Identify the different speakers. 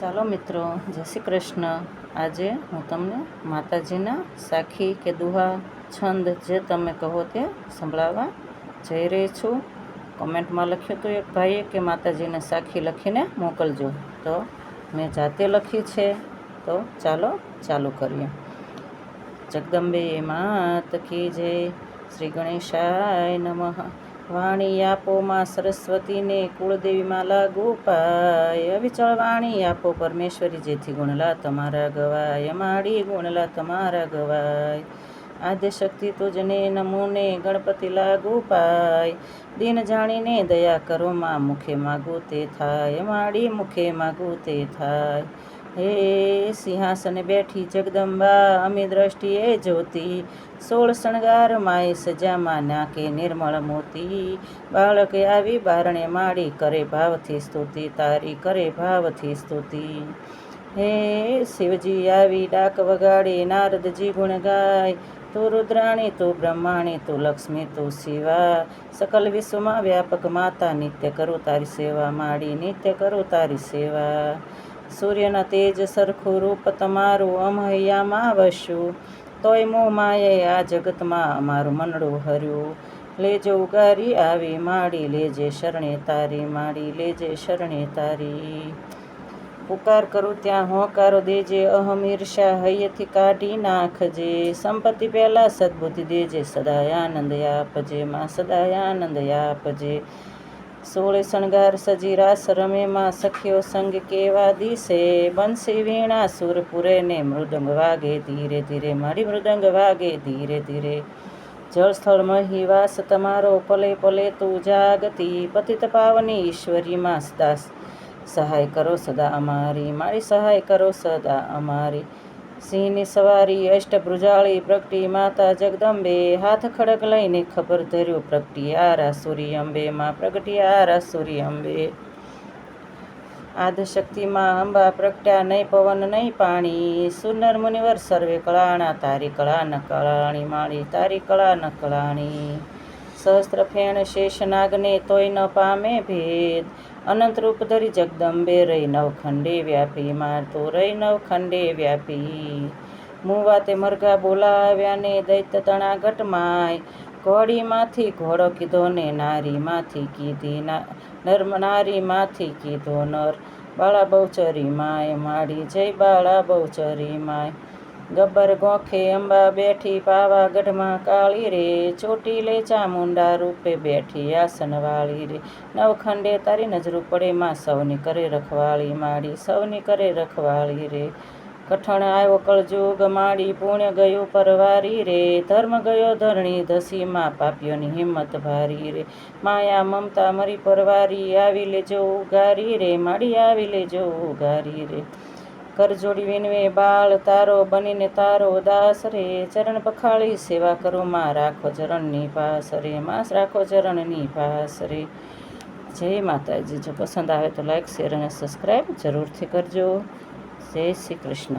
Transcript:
Speaker 1: ચાલો મિત્રો, જય શ્રી કૃષ્ણ. આજે હું તમને માતાજીના સાખી કે દુહા છંદ જે તમે કહો તે સંભળાવવા જઈ રહી છું. કોમેન્ટમાં લખ્યું હતું એક ભાઈએ કે માતાજીને સાખી લખીને મોકલજો. તો મેં જાતે લખી છે. તો ચાલો ચાલુ કરીએ. જગદંબે માત કી જય. શ્રી ગણેશાય નમઃ. વાણી આપો માં સરસ્વતીને કુળદેવીમાં લાગુ પાય. અવિચળ વાણી આપો પરમેશ્વરી, જેથી ગુણલા તમારા ગવાય. માડી ગુણલા તમારા ગવાય. આદ્ય શક્તિ તુજને નમોને ગણપતિ લાગુ પાય. દિન જાણીને દયા કરો માં મુખે માગું તે થાય. માડી મુખે માગું તે થાય. હે સિંહાસને બેઠી જગદંબા અમે દ્રષ્ટિએ જોતી. સોળ શણગાર માય સજામાં નાકે નિર્મળ મોતી. બાળકે આવી બારણે માડી કરે ભાવથી સ્તુતિ, તારી કરે ભાવથી સ્તુતિ. હે શિવજી, આવી ડાક વગાડે નારદજી ગુણ ગાય. તું રુદ્રાણી, તું બ્રહ્માણી, તું લક્ષ્મી, તું શિવા. સકલ વિશ્વમાં વ્યાપક માતા નિત્ય કરું તારી સેવા માડી નિત્ય કરું તારી સેવા. સૂર્યના તેજ સરખું રૂપ તમારું અમહૈયામાં વસ્યું તોય મો માયે આ જગતમાં અમારું મનડું હર્યું. લેજો ઉગારી આવી માડી, લેજે શરણે તારી, માડી, લેજે શરણે તારી. પુકાર કરું ત્યાં, હોકારો દેજે અહમ ઈર્ષા હૈયેથી કાઢી નાખજે. સંપત્તિ પહેલાં સદબુદ્ધિ દેજે, સદાય આનંદ આપજે, માં સદાય આનંદ આપજે. સોળે શણગાર સજી રાસ રમે માં સખીઓ સંગ કેવા દિશે બંસી વીણા સુરપુરે ને મૃદંગ વાગે ધીરે ધીરે, મારી મૃદંગ વાગે ધીરે ધીરે. જળ સ્થળ મહીવાસ તમારો, પલે પલે તું જાગતી. પતિત પાવની ઈશ્વરીમાં સદા સહાય કરો સદા અમારી, મારી સહાય કરો સદા અમારી. સિંહની સવારી, અષ્ટભૃજાળી પ્રગટી, માતા જગદંબે હાથ ખડક લઈને ખબર ધર્યો પ્રગટી, આરા સૂરી અંબે, માં પ્રગટી, આરા સૂરી અંબે. આદશક્તિમાં અંબા પ્રગટ્યા નહીં પવન નહીં પાણી. સુનર મુનિવર સર્વે કળાણા, તારી કળા ન કળાણી માળી, તારી કળા ન કળાણી સહસ્ત્ર ફેણ શેષ નાગને તોય ન પામે ભેદ. અનંત રૂપ ધરી જગદંબે રહી નવખંડે વ્યાપી, મારતો રહી નવખંડે વ્યાપી. મુવાતે મરઘા બોલાવ્યા ને દૈત્ય તણા ઘટમાય. ઘોડીમાંથી ઘોડો કીધો ને નારીમાંથી કીધી નર નારીમાંથી કીધો નર. બાળા બહુચરી માય, માડી જય બાળા બહુચરી માય. ગબ્બર ગોખે અંબા બેઠી પાવાગઢમાં કાળી રે. ચોટી લે ચામુંડા રૂપે બેઠી આસનવાળી રે. નવખંડે તારી નજરું પડે માં સૌની કરે રખવાળી માડી સૌની કરે રખવાળી રે. કઠણ આવ્યો કળજુગ માડી પુણ્ય ગયું પરવારી રે. ધર્મ ગયો ધરણી ધસીમાં પાપ્યોની હિંમત ભારી રે. માયા મમતા મરી પરવારી, આવી લેજો ઉગારી રે. માડી આવી લેજો ઉગારી રે. કરજોડી વિનવે બાળ તારો બનીને તારો દાસ રે. ચરણ પખાળી સેવા કરો માં, રાખો ચરણની પાસ રે. માસ રાખો ચરણની પાસ રે. જય માતાજી. જો પસંદ આવે તો લાઈક શેર અને સબસ્ક્રાઈબ જરૂરથી કરજો. જય શ્રી કૃષ્ણ.